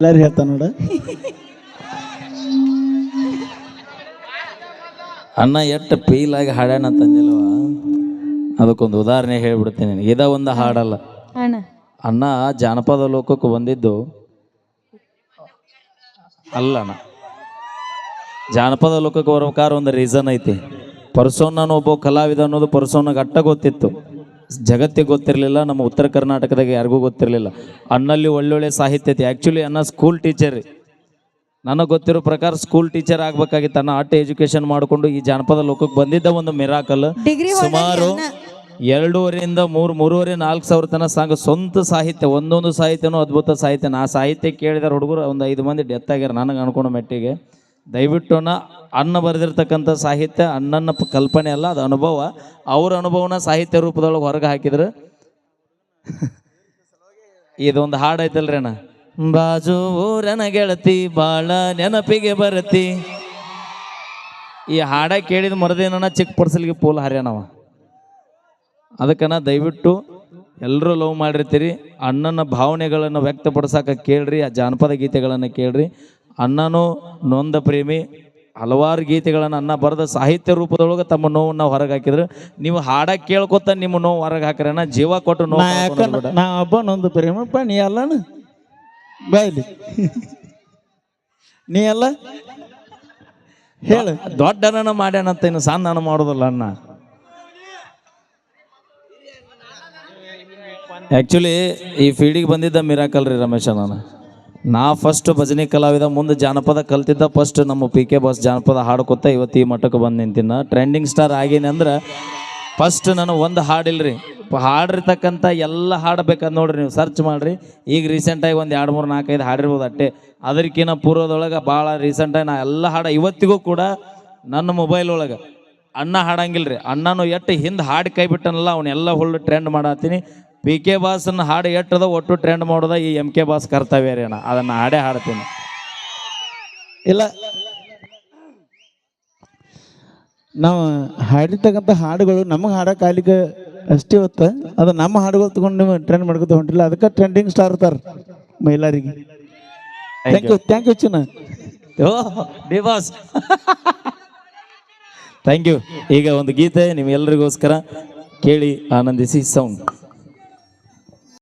ಎಲ್ಲಾರು ಹೇಳ್ತಾನ ನೋಡ. ಅಣ್ಣ ಎಷ್ಟು ಪೀಲಾಗಿ ಹಾಡ್ಯಾಣ ತಂದಿಲ್ವ ಅದಕ್ಕೊಂದು ಉದಾಹರಣೆ ಹೇಳ್ಬಿಡ್ತೀನಿ ನಿನಗೆ. ಇದ ಒಂದು ಹಾಡಲ್ಲ. ಅಣ್ಣ. ಅಣ್ಣ ಜಾನಪದ ಲೋಕಕ್ಕೆ ಬಂದಿದ್ದು ಅಲ್ಲ ಅಣ್ಣ ಜಾನಪದ ಲೋಕಕ್ಕೆ ಬರ್ಬೇಕಾದ್ರೆ ಒಂದು ರೀಸನ್ ಐತಿ. ಪರ್ಸೋನನ ಒಬ್ಬ ಕಲಾವಿದ ಅನ್ನೋದು ಪರ್ಸೋನಾಗ ಅಟ್ಟ ಗೊತ್ತಿತ್ತು. ಜಗತ್ತಿಗೆ ಗೊತ್ತಿರಲಿಲ್ಲ ನಮ್ಮ ಉತ್ತರ ಕರ್ನಾಟಕದಾಗ ಯಾರಿಗೂ ಗೊತ್ತಿರಲಿಲ್ಲ. ಅಣ್ಣಲ್ಲಿ ಒಳ್ಳೊಳ್ಳೆ ಸಾಹಿತ್ಯ ಐತಿ. ಆ್ಯಕ್ಚುಲಿ ಅನ್ನ ಸ್ಕೂಲ್ ಟೀಚರ್ ರೀ. ನನಗೆ ಗೊತ್ತಿರೋ ಪ್ರಕಾರ ಸ್ಕೂಲ್ ಟೀಚರ್ ಆಗ್ಬೇಕಾಗಿತ್ತು. ಅನ್ನ ಆರ್ಟ್ ಎಜುಕೇಶನ್ ಮಾಡಿಕೊಂಡು ಈ ಜಾನಪದ ಲೋಕಕ್ಕೆ ಬಂದಿದ್ದ ಒಂದು ಮಿರಾಕಲ್ ಸುಮಾರು ಎರಡೂವರೆಯಿಂದ ಮೂರು ಮೂರುವರೆ ನಾಲ್ಕು ಸಾವಿರ ತನಕ ಸಾಂಗ್ ಸ್ವಂತ ಸಾಹಿತ್ಯ ಒಂದೊಂದು ಸಾಹಿತ್ಯನೂ ಅದ್ಭುತ ಸಾಹಿತ್ಯ ಆ ಸಾಹಿತ್ಯ ಕೇಳಿದಾರೆ ಹುಡುಗರು ಒಂದು ಐದು ಮಂದಿ ಡೆತ್ ಆಗ್ಯಾರ. ನನಗೆ ಅನ್ಕೊಂಡು ಮೆಟ್ಟಿಗೆ. ದಯವಿಟ್ಟು ಅನ್ನ ಬರೆದಿರ್ತಕ್ಕಂಥ ಸಾಹಿತ್ಯ, ಅಣ್ಣನ ಕಲ್ಪನೆ ಅಲ್ಲ, ಅದು ಅನುಭವ. ಅವ್ರ ಅನುಭವನ ಸಾಹಿತ್ಯ ರೂಪದೊಳಗೆ ಹೊರಗೆ ಹಾಕಿದ್ರೆ. ಇದೊಂದು ಹಾಡು ಐತಲ್ರಿ ಅಣ್ಣ. ಬಾಜು ಊರನ ಗೆಳತಿ, ಬಾಳ ನೆನಪಿಗೆ ಬರತಿ. ಈ ಹಾಡ ಕೇಳಿದ ಮರದೇನ ಚಿಕ್ಕ ಪರ್ಸಲ್ಗೆ ಪೋಲ್ ಹರ್ಯಾನವ ಅದಕ್ಕನ ದಯವಿಟ್ಟು ಎಲ್ಲರೂ ಲವ್ ಮಾಡಿರ್ತೀರಿ. ಅಣ್ಣನ ಭಾವನೆಗಳನ್ನು ವ್ಯಕ್ತಪಡಿಸಕ್ಕೆ ಕೇಳ್ರಿ, ಆ ಜಾನಪದ ಗೀತೆಗಳನ್ನು ಕೇಳ್ರಿ. ಅಣ್ಣನೂ ನೊಂದ ಪ್ರೇಮಿ ಹಲವಾರು ಗೀತೆಗಳನ್ನು ಅನ್ನ ಬರೆದ ಸಾಹಿತ್ಯ ರೂಪದೊಳಗೆ ತಮ್ಮ ನೋವನ್ನು ಹೊರಗೆ ಹಾಕಿದ್ರು. ನೀವು ಹಾಡ ಕೇಳ್ಕೊತ ನಿಮ್ಮ ನೋವು ಹೊರಗೆ ಹಾಕ್ರಣ್ಣ ಜೀವ ಕೊಟ್ಟು ನೋವು ನಾ ಹಬ್ಬ ನೊಂದು ಪ್ರೇಮಪ್ಪ ನೀ ಅಲ್ಲನ? ಬಾಯ್ಲಿ ನೀ ಅಲ್ಲ? ಹೇಳು. ದೊಡ್ಡ ಅಣ್ಣ ಮಾಡ್ಯಾನಂತ ಇನ್ನು ಸಣ್ಣ ಮಾಡೋದಲ್ಲ ಅಣ್ಣ. ಆ್ಯಕ್ಚುಲಿ ಈ ಫೀಲ್ಡಿಗೆ ಬಂದಿದ್ದ ಮಿರಾಕಲ್ ರೀ ರಮೇಶ ನಾನು ನಾ ಫಸ್ಟ್ ಭಜನೆ ಕಲಾವಿದ, ಮುಂದೆ ಜಾನಪದ ಕಲ್ತಿದ್ದ ಫಸ್ಟ್ ನಮ್ಮ ಪಿ ಕೆ ಬಾಸ್ ಜಾನಪದ ಹಾಡ್ಕೊತ ಇವತ್ತು ಈ ಮಟ್ಟಕ್ಕೆ ಬಂದು ನಿಂತಿನ. ಟ್ರೆಂಡಿಂಗ್ ಸ್ಟಾರ್ ಆಗೇನೆ ಅಂದ್ರೆ ಫಸ್ಟ್ ನಾನು ಒಂದು ಹಾಡಿಲ್ರಿ. ಹಾಡಿರ್ತಕ್ಕಂಥ ಎಲ್ಲ ಹಾಡ್ಬೇಕಂದ್ ನೋಡ್ರಿ ನೀವು ಸರ್ಚ್ ಮಾಡ್ರಿ. ಈಗ ರೀಸೆಂಟಾಗಿ ಒಂದು ಎರಡು, ಮೂರು, ನಾಲ್ಕೈದು ಹಾಡಿರ್ಬೋದು ಅಟ್ಟೆ. ಅದಕ್ಕಿಂತ ಪೂರ್ವದೊಳಗೆ ಭಾಳ ರೀಸೆಂಟಾಗಿ ನಾ ಎಲ್ಲ ಹಾಡು ಇವತ್ತಿಗೂ ಕೂಡ ನನ್ನ ಮೊಬೈಲ್ ಒಳಗೆ. ಅಣ್ಣ ಹಾಡಂಗಿಲ್ಲ ರೀ ಅಣ್ಣನೂ ಎಟ್ಟು ಹಿಂದೆ ಹಾಡು ಕೈ ಬಿಟ್ಟನಲ್ಲ ಅವನ್ನೆಲ್ಲ ಹುಳ್ಳು ಟ್ರೆಂಡ್ ಮಾಡತ್ತೀನಿ ಪಿ ಕೆ ಬಾಸನ್ನ ಹಾಡು ಎಟ್ಟದ ಒಟ್ಟು ಟ್ರೆಂಡ್ ಮಾಡೋದ ಈ ಎಂ ಕೆ ಬಾಸ್ ಕರ್ತವ್ಯ ರೀ ಅಣ್ಣ ಅದನ್ನು ಹಾಡೇ ಹಾಡ್ತೀನಿ. ಇಲ್ಲ. ನಾವು ಹಾಡಿರ್ತಕ್ಕಂಥ ಹಾಡುಗಳು ನಮಗೆ ಹಾಡೋ ಆಗ್ಲಿಕ್ಕೆ ಅಷ್ಟೇ ಹೊತ್ತ ಅದು ನಮ್ಮ ಹಾಡುಗಳು ತಗೊಂಡು ನೀವು ಟ್ರೆಂಡ್ ಮಾಡ್ಕೊತ ಹೊಂಟಿಲ್ಲ. ಅದಕ್ಕೆ ಟ್ರೆಂಡಿಂಗ್ ಸ್ಟಾರ್ ಇರ್ತಾರ ಮಹಿಳಾರಿಗೆ. ಥ್ಯಾಂಕ್ ಯು ಥ್ಯಾಂಕ್ ಯು ಚಿನ್ನ. Oh D boss thank you ಈಗ ಒಂದು ಗೀತೆ ನಿಮ್ಗೆಲ್ಲರಿಗೋಸ್ಕರ ಕೇಳಿ ಆನಂದಿಸಿ ಸೌಂಡ್